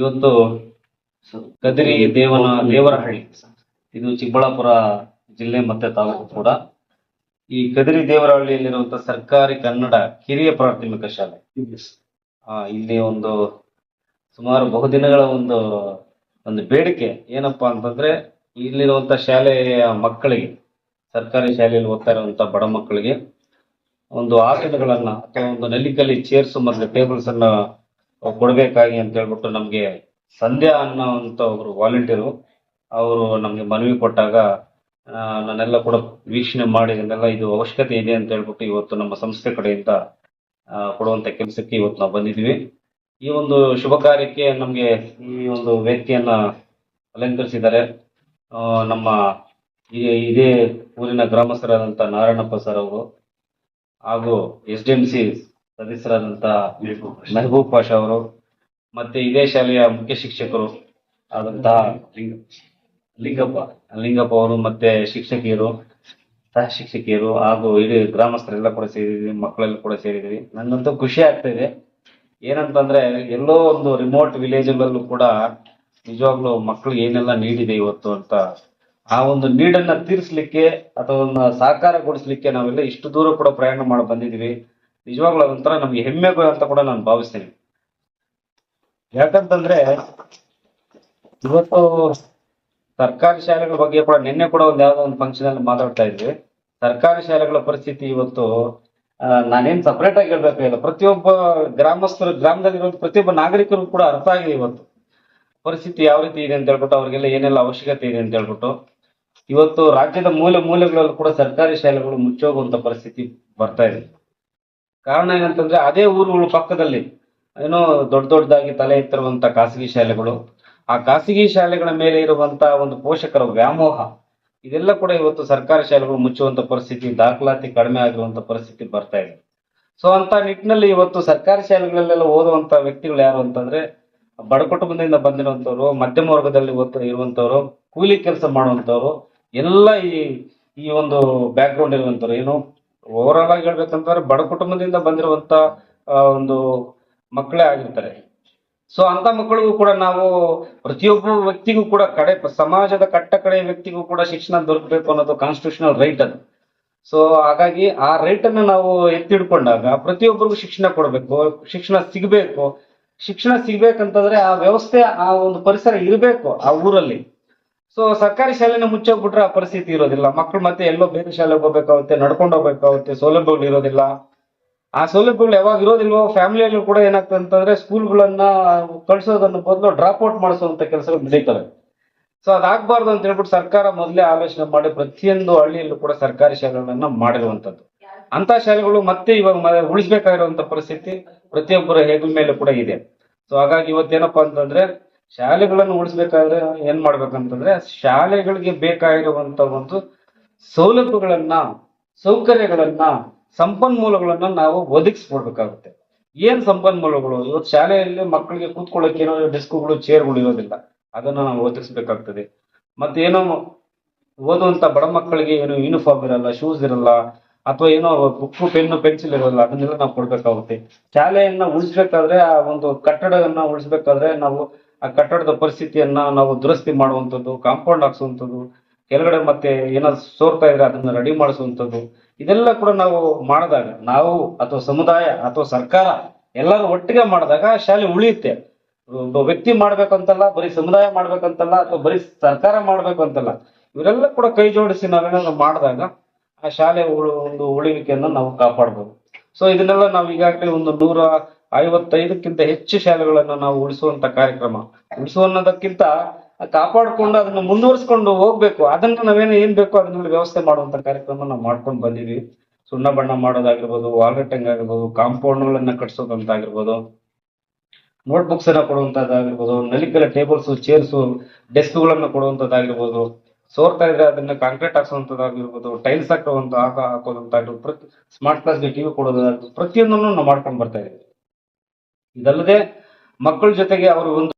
ಇವತ್ತು ಕದರಿ ದೇವನ ದೇವರಹಳ್ಳಿ ಇದು ಚಿಕ್ಕಬಳ್ಳಾಪುರ ಜಿಲ್ಲೆ ಮತ್ತೆ ತಾಲೂಕು ಕೂಡ. ಈ ಕದರಿ ದೇವರಹಳ್ಳಿಯಲ್ಲಿರುವಂತಹ ಸರ್ಕಾರಿ ಕನ್ನಡ ಕಿರಿಯ ಪ್ರಾಥಮಿಕ ಶಾಲೆ. ಆ, ಇಲ್ಲಿ ಒಂದು ಸುಮಾರು ಬಹುದಿನಗಳ ಒಂದು ಒಂದು ಬೇಡಿಕೆ ಏನಪ್ಪಾ ಅಂತಂದ್ರೆ ಇಲ್ಲಿರುವಂತ ಶಾಲೆಯ ಮಕ್ಕಳಿಗೆ ಸರ್ಕಾರಿ ಶಾಲೆಯಲ್ಲಿ ಓದ್ತಾ ಇರುವಂತಹ ಬಡ ಮಕ್ಕಳಿಗೆ ಒಂದು ಆಸನಗಳನ್ನ ಅಥವಾ ಒಂದು ನಲ್ಲಿಕಲ್ಲಿ ಚೇರ್ಸ್ ಮತ್ತೆ ಟೇಬಲ್ಸ್ ಅನ್ನ ಕೊಡ್ಬೇಕಾಗಿ ಅಂತ ಹೇಳ್ಬಿಟ್ಟು ನಮ್ಗೆ ಸಂಧ್ಯಾ ಅನ್ನೋಂತ ಒಬ್ರು ವಾಲಂಟಿಯರು ಅವರು ನಮ್ಗೆ ಮನವಿ ಕೊಟ್ಟಾಗ ನನ್ನೆಲ್ಲ ನಾನೆಲ್ಲ ಕೂಡ ವೀಕ್ಷಣೆ ಮಾಡಿ ಇದನ್ನೆಲ್ಲ ಇದು ಅವಶ್ಯಕತೆ ಇದೆ ಅಂತ ಹೇಳ್ಬಿಟ್ಟು ಇವತ್ತು ನಮ್ಮ ಸಂಸ್ಥೆ ಕಡೆಯಿಂದ ಕೊಡುವಂತ ಕೆಲಸಕ್ಕೆ ಇವತ್ತು ನಾವು ಬಂದಿದ್ವಿ ಈ ಒಂದು ಶುಭ ಕಾರ್ಯಕ್ಕೆ ನಮಗೆ ಈ ಒಂದು ವ್ಯಕ್ತಿಯನ್ನ ಅಲಂಕರಿಸಿದ್ದಾರೆ. ನಮ್ಮ ಇದೇ ಊರಿನ ಗ್ರಾಮಸ್ಥರಾದಂತ ನಾರಾಯಣಪ್ಪ ಸರ್ ಅವರು ಹಾಗೂ ಎಸ್ ಡಿ ಎಂ ಸಿ ಸದಸ್ಯರಾದಂತ ಮೆಹಬೂಬ್ ಪಾಷ ಅವರು ಮತ್ತೆ ಇದೇ ಶಾಲೆಯ ಮುಖ್ಯ ಶಿಕ್ಷಕರು ಆದಂತಹ ಲಿಂಗಪ್ಪ ಲಿಂಗಪ್ಪ ಅವರು ಮತ್ತೆ ಶಿಕ್ಷಕಿಯರು ಸಹ ಶಿಕ್ಷಕಿಯರು ಹಾಗೂ ಇಡೀ ಗ್ರಾಮಸ್ಥರೆಲ್ಲ ಕೂಡ ಸೇರಿದ್ವಿ ಮಕ್ಕಳೆಲ್ಲ ಕೂಡ ಸೇರಿದ್ವಿ ನಂಗಂತೂ ಖುಷಿ ಆಗ್ತಾ ಇದೆ. ಏನಂತಂದ್ರೆ ಎಲ್ಲೋ ಒಂದು ರಿಮೋಟ್ ವಿಲೇಜ್ಗಳಲ್ಲೂ ಕೂಡ ನಿಜವಾಗ್ಲೂ ಮಕ್ಕಳಿಗೆ ಏನೆಲ್ಲ ನೀಡಿದೆ ಇವತ್ತು ಅಂತ ಆ ಒಂದು ನೀಡನ್ನ ತೀರಿಸ್ಲಿಕ್ಕೆ ಅಥವಾ ಸಹಕಾರ ಸಾಕಾರಗೊಳಿಸ್ಲಿಕ್ಕೆ ನಾವೆಲ್ಲ ಇಷ್ಟು ದೂರ ಕೂಡ ಪ್ರಯಾಣ ಮಾಡಿ ಬಂದಿದೀವಿ ನಿಜವಾಗ್ಲೂ ಅದೊಂಥರ ನಮ್ಗೆ ಹೆಮ್ಮೆ ಅಂತ ಕೂಡ ನಾನು ಭಾವಿಸ್ತೇನೆ. ಯಾಕಂತಂದ್ರೆ ಇವತ್ತು ಸರ್ಕಾರಿ ಶಾಲೆಗಳ ಬಗ್ಗೆ ಕೂಡ ನಿನ್ನೆ ಕೂಡ ಒಂದು ಯಾವ್ದೋ ಒಂದು ಫಂಕ್ಷನ್ ಅಲ್ಲಿ ಮಾತಾಡ್ತಾ ಇದ್ವಿ. ಸರ್ಕಾರಿ ಶಾಲೆಗಳ ಪರಿಸ್ಥಿತಿ ಇವತ್ತು ನಾನೇನ್ ಸಪರೇಟ್ ಆಗಿ ಹೇಳ್ಬೇಕಾಗಿಲ್ಲ ಪ್ರತಿಯೊಬ್ಬ ಗ್ರಾಮಸ್ಥರು, ಗ್ರಾಮದಲ್ಲಿರುವಂತ ಪ್ರತಿಯೊಬ್ಬ ನಾಗರಿಕರು ಕೂಡ ಅರ್ಥ ಆಗಿದೆ ಇವತ್ತು. ಪರಿಸ್ಥಿತಿ ಯಾವ ರೀತಿ ಇದೆ ಅಂತ ಹೇಳ್ಬಿಟ್ಟು ಅವ್ರಿಗೆಲ್ಲ ಏನೆಲ್ಲ ಅವಶ್ಯಕತೆ ಇದೆ ಅಂತ ಹೇಳ್ಬಿಟ್ಟು. ಇವತ್ತು ರಾಜ್ಯದ ಮೂಲೆ ಮೂಲೆಗಳಲ್ಲೂ ಕೂಡ ಸರ್ಕಾರಿ ಶಾಲೆಗಳು ಮುಚ್ಚೋಗುವಂತ ಪರಿಸ್ಥಿತಿ ಬರ್ತಾ ಇದೆ. ಕಾರಣ ಏನಂತಂದ್ರೆ ಅದೇ ಊರುಗಳು ಪಕ್ಕದಲ್ಲಿ ಏನೋ ದೊಡ್ಡ ದೊಡ್ಡದಾಗಿ ತಲೆ ಎತ್ತಿರುವಂತ ಖಾಸಗಿ ಶಾಲೆಗಳು. ಆ ಖಾಸಗಿ ಶಾಲೆಗಳ ಮೇಲೆ ಇರುವಂತಹ ಒಂದು ಪೋಷಕರ ವ್ಯಾಮೋಹ, ಇದೆಲ್ಲ ಕೂಡ ಇವತ್ತು ಸರ್ಕಾರಿ ಶಾಲೆಗಳು ಮುಚ್ಚುವಂತ ಪರಿಸ್ಥಿತಿ, ದಾಖಲಾತಿ ಕಡಿಮೆ ಆಗಿರುವಂತ ಪರಿಸ್ಥಿತಿ ಬರ್ತಾ ಇದೆ. ಸೊ ಅಂತ ನಿಟ್ಟಿನಲ್ಲಿ ಇವತ್ತು ಸರ್ಕಾರಿ ಶಾಲೆಗಳಲ್ಲೆಲ್ಲ ಓದುವಂತ ವ್ಯಕ್ತಿಗಳು ಯಾರು ಅಂತಂದ್ರೆ ಬಡ ಕುಟುಂಬದಿಂದ ಬಂದಿರುವಂತವ್ರು, ಮಧ್ಯಮ ವರ್ಗದಲ್ಲಿ ಓದ್ತಾ ಇರುವಂತವ್ರು, ಕೂಲಿ ಕೆಲಸ ಮಾಡುವಂತವ್ರು, ಎಲ್ಲ ಈ ಈ ಒಂದು ಬ್ಯಾಕ್ ಗ್ರೌಂಡ್ ಇರುವಂತವ್ರು. ಏನು? ಓವರ್ ಆಲ್ ಆಗಿ ಹೇಳ್ಬೇಕಂತಂದ್ರೆ ಬಡ ಕುಟುಂಬದಿಂದ ಬಂದಿರುವಂತ ಒಂದು ಮಕ್ಕಳೇ ಆಗಿರ್ತಾರೆ. ಸೊ ಅಂತ ಮಕ್ಕಳಿಗೂ ಕೂಡ ನಾವು ಪ್ರತಿಯೊಬ್ಬ ವ್ಯಕ್ತಿಗೂ ಕೂಡ ಕಡೆ, ಸಮಾಜದ ಕಟ್ಟ ಕಡೆ ವ್ಯಕ್ತಿಗೂ ಕೂಡ ಶಿಕ್ಷಣ ದೊರಕಬೇಕು ಅನ್ನೋದು ಕಾನ್ಸ್ಟಿಟ್ಯೂಷನಲ್ ರೈಟ್ ಅದು. ಸೊ ಹಾಗಾಗಿ ಆ ರೈಟ್ ಅನ್ನ ನಾವು ಎತ್ತಿಡ್ಕೊಂಡಾಗ ಪ್ರತಿಯೊಬ್ಬರಿಗೂ ಶಿಕ್ಷಣ ಕೊಡಬೇಕು, ಶಿಕ್ಷಣ ಸಿಗಬೇಕು. ಶಿಕ್ಷಣ ಸಿಗ್ಬೇಕಂತಂದ್ರೆ ಆ ವ್ಯವಸ್ಥೆ, ಆ ಒಂದು ಪರಿಸರ ಇರಬೇಕು ಆ ಊರಲ್ಲಿ. ಸೊ ಸರ್ಕಾರಿ ಶಾಲೆನ ಮುಚ್ಚೋಗ್ಬಿಟ್ರೆ ಆ ಪರಿಸ್ಥಿತಿ ಇರೋದಿಲ್ಲ. ಮಕ್ಕಳು ಮತ್ತೆ ಎಲ್ಲೋ ಬೇರೆ ಶಾಲೆಗೆ ಹೋಗ್ಬೇಕಾಗುತ್ತೆ, ನಡ್ಕೊಂಡು ಹೋಗ್ಬೇಕಾಗುತ್ತೆ, ಸೌಲಭ್ಯಗಳು ಇರೋದಿಲ್ಲ. ಆ ಸೌಲಭ್ಯಗಳು ಯಾವಾಗ ಇರೋದಿಲ್ವೋ, ಫ್ಯಾಮಿಲಿಯಲ್ಲಿ ಕೂಡ ಏನಾಗ್ತದೆ ಅಂತಂದ್ರೆ ಸ್ಕೂಲ್ಗಳನ್ನ ಕಳ್ಸೋದನ್ನ ಬದಲು ಡ್ರಾಪ್ ಔಟ್ ಮಾಡಿಸುವಂತ ಕೆಲಸಗಳು ನಡೀತವೆ. ಸೊ ಅದಾಗಬಾರ್ದು ಅಂತ ಹೇಳ್ಬಿಟ್ಟು ಸರ್ಕಾರ ಮೊದಲೇ ಆಲೋಚನೆ ಮಾಡಿ ಪ್ರತಿಯೊಂದು ಹಳ್ಳಿಯಲ್ಲೂ ಕೂಡ ಸರ್ಕಾರಿ ಶಾಲೆಗಳನ್ನ ಮಾಡಿರುವಂತದ್ದು ಅಂತ ಶಾಲೆಗಳು ಮತ್ತೆ ಇವಾಗ ಉಳಿಸ್ಬೇಕಾಗಿರುವಂತ ಪರಿಸ್ಥಿತಿ ಪ್ರತಿಯೊಬ್ಬರ ಹೆಗಲ ಮೇಲೆ ಕೂಡ ಇದೆ. ಸೊ ಹಾಗಾಗಿ ಇವತ್ತೇನಪ್ಪಾ ಅಂತಂದ್ರೆ ಶಾಲೆಗಳನ್ನು ಉಳಿಸ್ಬೇಕಾದ್ರೆ ಏನ್ ಮಾಡ್ಬೇಕಂತಂದ್ರೆ ಶಾಲೆಗಳಿಗೆ ಬೇಕಾಗಿರುವಂತ ಒಂದು ಸೌಲಭ್ಯಗಳನ್ನ, ಸೌಕರ್ಯಗಳನ್ನ, ಸಂಪನ್ಮೂಲಗಳನ್ನ ನಾವು ಒದಗಿಸ್ಕೊಡ್ಬೇಕಾಗುತ್ತೆ. ಏನ್ ಸಂಪನ್ಮೂಲಗಳು? ಇವತ್ತು ಶಾಲೆಯಲ್ಲಿ ಮಕ್ಕಳಿಗೆ ಕೂತ್ಕೊಳ್ಳೋಕೆ ಏನೋ ಡೆಸ್ಕ್ಗಳು, ಚೇರ್ಗಳು ಇರೋದಿಲ್ಲ. ಅದನ್ನ ನಾವು ಒದಗಿಸ್ಬೇಕಾಗ್ತದೆ. ಮತ್ತೇನೋ ಓದುವಂತ ಬಡ ಮಕ್ಕಳಿಗೆ ಏನು ಯೂನಿಫಾರ್ಮ್ ಇರಲ್ಲ ಶೂಸ್ ಇರಲ್ಲ, ಅಥವಾ ಏನೋ ಬುಕ್ ಪೆನ್ ಪೆನ್ಸಿಲ್ ಇರೋಲ್ಲ, ಅದನ್ನೆಲ್ಲ ನಾವು ಕೊಡ್ಬೇಕಾಗುತ್ತೆ. ಶಾಲೆಯನ್ನ ಉಳಿಸ್ಬೇಕಾದ್ರೆ ಆ ಒಂದು ಕಟ್ಟಡವನ್ನ ಉಳಿಸ್ಬೇಕಾದ್ರೆ ನಾವು ಆ ಕಟ್ಟಡದ ಪರಿಸ್ಥಿತಿಯನ್ನ ನಾವು ದುರಸ್ತಿ ಮಾಡುವಂಥದ್ದು ಕಾಂಪೌಂಡ್ ಹಾಕ್ಸುವಂಥದ್ದು, ಕೆಳಗಡೆ ಮತ್ತೆ ಏನಾದ್ರು ಸೋರ್ತಾ ಇದ್ರೆ ಅದನ್ನ ರೆಡಿ ಮಾಡಿಸುವಂಥದ್ದು, ಇದೆಲ್ಲ ಕೂಡ ನಾವು ಮಾಡಿದಾಗ, ನಾವು ಅಥವಾ ಸಮುದಾಯ ಅಥವಾ ಸರ್ಕಾರ ಎಲ್ಲರೂ ಒಟ್ಟಿಗೆ ಮಾಡಿದಾಗ ಶಾಲೆ ಉಳಿಯುತ್ತೆ. ಒಬ್ಬ ವ್ಯಕ್ತಿ ಮಾಡ್ಬೇಕಂತಲ್ಲ, ಬರೀ ಸಮುದಾಯ ಮಾಡ್ಬೇಕಂತಲ್ಲ ಅಥವಾ ಬರೀ ಸರ್ಕಾರ ಮಾಡ್ಬೇಕು ಅಂತಲ್ಲ, ಇವರೆಲ್ಲ ಕೂಡ ಕೈ ಜೋಡಿಸಿ ನಾವೇನಾದ್ರು ಮಾಡಿದಾಗ ಆ ಶಾಲೆ ಒಂದು ಉಳಿವಿಕೆಯನ್ನು ನಾವು ಕಾಪಾಡ್ಬೋದು. ಸೊ ಇದನ್ನೆಲ್ಲ ನಾವು ಈಗಾಗಲೇ ಒಂದು ನೂರ ಐವತ್ತೈದಕ್ಕಿಂತ ಹೆಚ್ಚು ಶಾಲೆಗಳನ್ನ ನಾವು ಉಳಿಸುವಂತ ಕಾರ್ಯಕ್ರಮ. ಉಳಿಸುವ ಅನ್ನೋದಕ್ಕಿಂತ ಕಾಪಾಡ್ಕೊಂಡು ಅದನ್ನ ಮುಂದುವರಿಸ್ಕೊಂಡು ಹೋಗ್ಬೇಕು. ಅದನ್ನ ನಾವೇನು ಏನ್ ಬೇಕೋ ಅದನ್ನ ವ್ಯವಸ್ಥೆ ಮಾಡುವಂತ ಕಾರ್ಯಕ್ರಮ ನಾವು ಮಾಡ್ಕೊಂಡು ಬಂದಿವಿ. ಸುಣ್ಣ ಬಣ್ಣ ಮಾಡೋದಾಗಿರ್ಬೋದು ವಾಲ್ಗಟ್ಟಂಗ್ ಆಗಿರ್ಬೋದು ಕಾಂಪೌಂಡ್ಗಳನ್ನ ಕಟ್ಸೋದಂತ ಆಗಿರ್ಬೋದು ನೋಟ್ ಬುಕ್ಸ್ ಅನ್ನ ಕೊಡುವಂತದ್ದಾಗಿರ್ಬೋದು ನಲಿಕಲ ಟೇಬಲ್ಸ್ ಚೇರ್ಸ್ ಡೆಸ್ಕ್ಗಳನ್ನ ಕೊಡುವಂತದ್ದಾಗಿರ್ಬೋದು, ಸೋರ್ತಾ ಇದ್ರೆ ಅದನ್ನ ಕಾಂಕ್ರೀಟ್ ಹಾಕ್ಸುವಂತದ್ದಾಗಿರ್ಬೋದು ಟೈಲ್ಸ್ ಹಾಕುವಂತ ಹಾಕ ಹಾಕೋದಂತಾಗಿರ್ಬೋದು ಪ್ರತಿ ಸ್ಮಾರ್ಟ್ ಕ್ಲಾಸ್ಗೆ ಟಿವಿ ಕೊಡೋದಾಗಿರ್ಬೋದು ಪ್ರತಿಯೊಂದನ್ನು ನಾವು ಮಾಡ್ಕೊಂಡು ಬರ್ತಾ ಇದೀವಿ ಇದಲ್ಲದೆ ಮಕ್ಕಳ ಜೊತೆಗೆ ಅವರು ಒಂದು